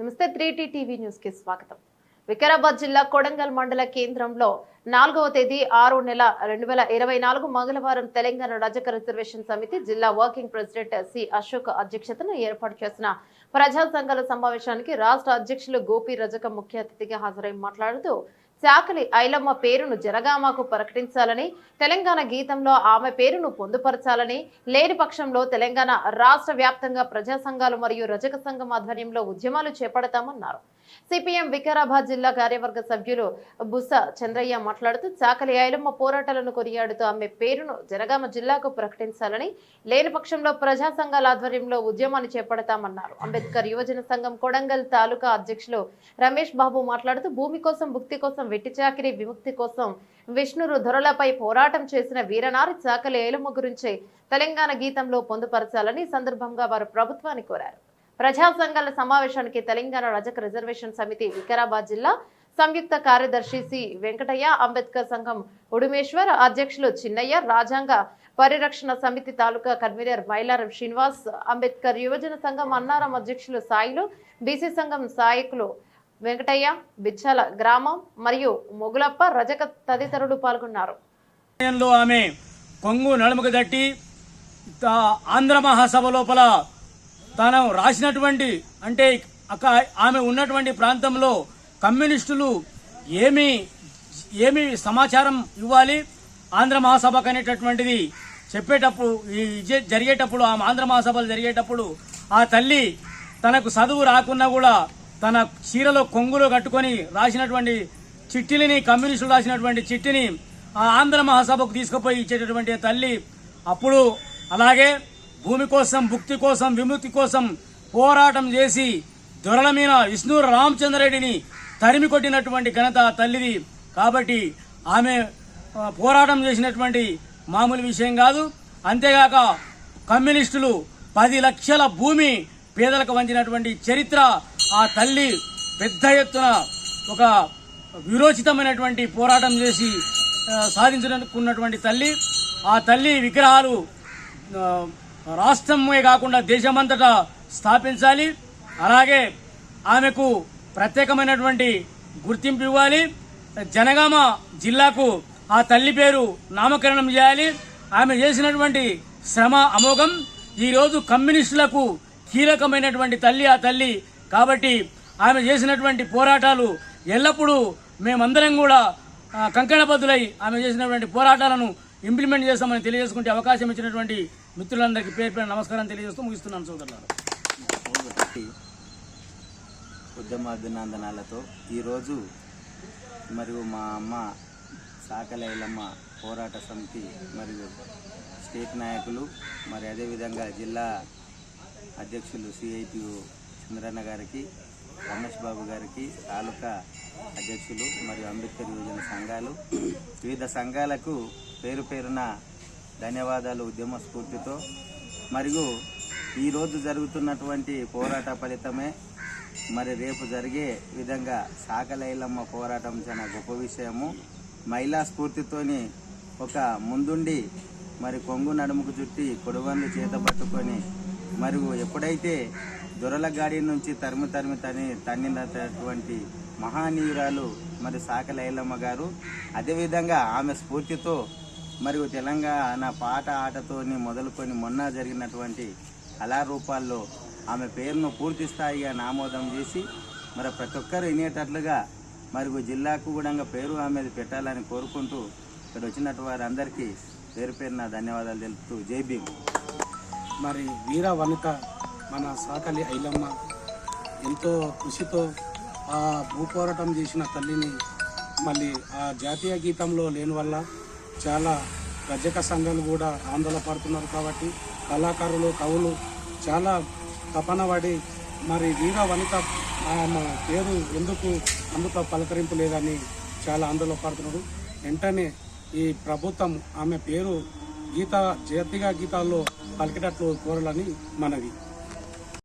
నమస్తే three TV న్యూస్కి స్వాగతం. వికారాబాద్ జిల్లా కొడంగల్ మండల కేంద్రంలో నాలుగవ తేదీ ఆరు నెల రెండు వేల ఇరవై నాలుగు మంగళవారం తెలంగాణ రజక రిజర్వేషన్ సమితి జిల్లా వర్కింగ్ ప్రెసిడెంట్ సి అశోక్ అధ్యక్షతన ఏర్పాటు చేసిన ప్రజా సంఘాల సమావేశానికి రాష్ట్ర అధ్యక్షులు గోపి రజక ముఖ్య అతిథిగా హాజరై మాట్లాడుతూ చాకలి ఐలమ్మ పేరును జనగామకు ప్రకటించాలని తెలంగాణ గీతంలో ఆమె పేరును పొందుపరచాలని లేని పక్షంలో తెలంగాణ రాష్ట్ర వ్యాప్తంగా ప్రజా సంఘాలు మరియు రజక సంఘం ఆధ్వర్యంలో ఉద్యమాలు చేపడతామన్నారు. సిపిఎం వికారాబాద్ జిల్లా కార్యవర్గ సభ్యులు బుస చంద్రయ్య మాట్లాడుతూ చాకలి ఐలమ్మ పోరాటాలను కొనియాడుతూ ఆమె పేరును జనగామ జిల్లాకు ప్రకటించాలని లేని పక్షంలో ప్రజా సంఘాల ఆధ్వర్యంలో ఉద్యమాన్ని చేపడతామన్నారు. అంబేద్కర్ యువజన సంఘం కొడంగల్ తాలూకా అధ్యక్షులు రమేష్ బాబు మాట్లాడుతూ భూమి కోసం భుక్తి కోసం వెట్టి చాకిరి విముక్తి కోసం విష్ణురు ధొరలపై పోరాటం చేసిన వీరనారి చాకలి ఏలమ్మ గురించి తెలంగాణ గీతంలో పొందుపరచాలని సందర్భంగా వారు ప్రభుత్వాన్ని కోరారు. ప్రజా సంఘాల సమావేశానికి తెలంగాణ రజక రిజర్వేషన్ సమితి వికారాబాద్ జిల్లా సంయుక్త కార్యదర్శి సి వెంకటయ్య అంబేద్కర్ సంఘం ఉడుమేశ్వర్ అధ్యక్షులు చిన్నయ్య రాజ్యాంగ పరిరక్షణ సమితి తాలూకా కన్వీనర్ మైలారం శ్రీనివాస్ అంబేద్కర్ యువజన సంఘం అన్నారం అధ్యక్షులు సాయిలు బీసీ సంఘం సాయకులు వెంకటయ్య బిచ్చాల గ్రామం మరియు మొగులప్ప రజక తదితరులు పాల్గొన్నారు. ఆమె కొంగు నడుముకు దట్టి ఆంధ్ర మహాసభ లోపల తాను రాసినటువంటి అంటే అక్క ఆమె ఉన్నటువంటి ప్రాంతంలో కమ్యూనిస్టులు ఏమి ఏమి సమాచారం ఇవ్వాలి? ఆంధ్ర మహాసభకు అనేటటువంటిది చెప్పేటప్పుడు జరిగేటప్పుడు ఆ ఆంధ్ర మహాసభలు జరిగేటప్పుడు ఆ తల్లి తనకు చదువు రాకున్నా కూడా తన చీరలో కొంగులో కట్టుకొని రాసినటువంటి చిట్టిని కమ్యూనిస్టులు రాసినటువంటి చిట్టిని ఆ ఆంధ్ర మహాసభకు తీసుకుపోయి ఇచ్చేటటువంటి తల్లి అప్పుడు అలాగే భూమి కోసం భుక్తి కోసం విముక్తి కోసం పోరాటం చేసి దొరల మీద విష్ణు రామచంద్రరెడ్డిని తరిమి కొట్టినటువంటి ఘనత తల్లిది. కాబట్టి ఆమె పోరాటం చేసినటువంటి మామూలు విషయం కాదు. అంతేగాక కమ్యూనిస్టులు పది లక్షల భూమి పేదలకు వంచినటువంటి చరిత్ర ఆ తల్లి పెద్ద ఎత్తున ఒక విరోచితమైనటువంటి పోరాటం చేసి సాధించుకున్నటువంటి తల్లి. ఆ తల్లి విగ్రహాలు రాష్ట్రమే కాకుండా దేశమంతటా స్థాపించాలి. అలాగే ఆమెకు ప్రత్యేకమైనటువంటి గుర్తింపు ఇవ్వాలి. జనగామ జిల్లాకు ఆ తల్లి పేరు నామకరణం చేయాలి. ఆమె చేసినటువంటి శ్రమ అమోఘం. ఈరోజు కమ్యూనిస్టులకు కీలకమైనటువంటి తల్లి ఆ తల్లి. కాబట్టి ఆమె చేసినటువంటి పోరాటాలు ఎల్లప్పుడూ మేమందరం కూడా కంకణబద్దులై ఆమె చేసినటువంటి పోరాటాలను ఇంప్లిమెంట్ చేస్తామని తెలియజేసుకుంటే అవకాశం ఇచ్చినటువంటి మిత్రులందరికీ పేరు పేరు నమస్కారం తెలియజేస్తూ ముగిస్తున్నాను సోదరులారు. ఉద్యమ అభినందనాలతో ఈరోజు మరియు మా అమ్మ సాకలైలమ్మ పోరాట సమితి మరియు స్టేట్ నాయకులు మరి అదేవిధంగా జిల్లా అధ్యక్షులు సిఐటియు చంద్రన్న గారికి రమేష్ బాబు గారికి తాలూకా అధ్యక్షులు మరియు అంబేద్కర్ యువజన సంఘాలు వివిధ సంఘాలకు పేరు పేరున ధన్యవాదాలు ఉద్యమ స్ఫూర్తితో. మరియు ఈరోజు జరుగుతున్నటువంటి పోరాట ఫలితమే మరి రేపు జరిగే విధంగా సాకలైలమ్మ పోరాటం చాలా గొప్ప విషయము. మహిళా స్ఫూర్తితోని ఒక ముందుండి మరి కొంగు నడుముకు చుట్టి కొడువన్లు చేత పట్టుకొని మరియు ఎప్పుడైతే దొరలగాడి నుంచి తరిమి తరిమి తని తన్నినటువంటి మహానీయురాలు మరి సాకలైలమ్మ గారు. అదేవిధంగా ఆమె స్ఫూర్తితో మరియు తెలంగాణ పాట ఆటతోని మొదలుకొని మొన్న జరిగినటువంటి కళారూపాల్లో ఆమె పేరును పూర్తి స్థాయిగా నామోదం చేసి మరి ప్రతి ఒక్కరు వినేటట్లుగా మరియు జిల్లాకు కూడా పేరు ఆమెది పెట్టాలని కోరుకుంటూ ఇక్కడ వచ్చినట్టు వారందరికీ పేరు పేరున ధన్యవాదాలు తెలుపుతూ జై భీమ్. మరి వీర వనిత మన సాకలి ఐలమ్మ ఎంతో కృషితో ఆ భూపోరాటం చేసిన తల్లిని మళ్ళీ ఆ జాతీయ గీతంలో లేని వల్ల చాలా రజక సంఘాలు కూడా ఆందోళన పడుతున్నారు కాబట్టి కళాకారులు కవులు చాలా తపన పడి మరి వీర వనిత ఆమె పేరు ఎందుకు అందులో పలకరింపు లేదని చాలా ఆందోళపడుతున్నారు వెంటనే ఈ ప్రభుత్వం ఆమె పేరు గీత జాతీయ గీతాల్లో పలికేటట్లు కోరాలని మనవి.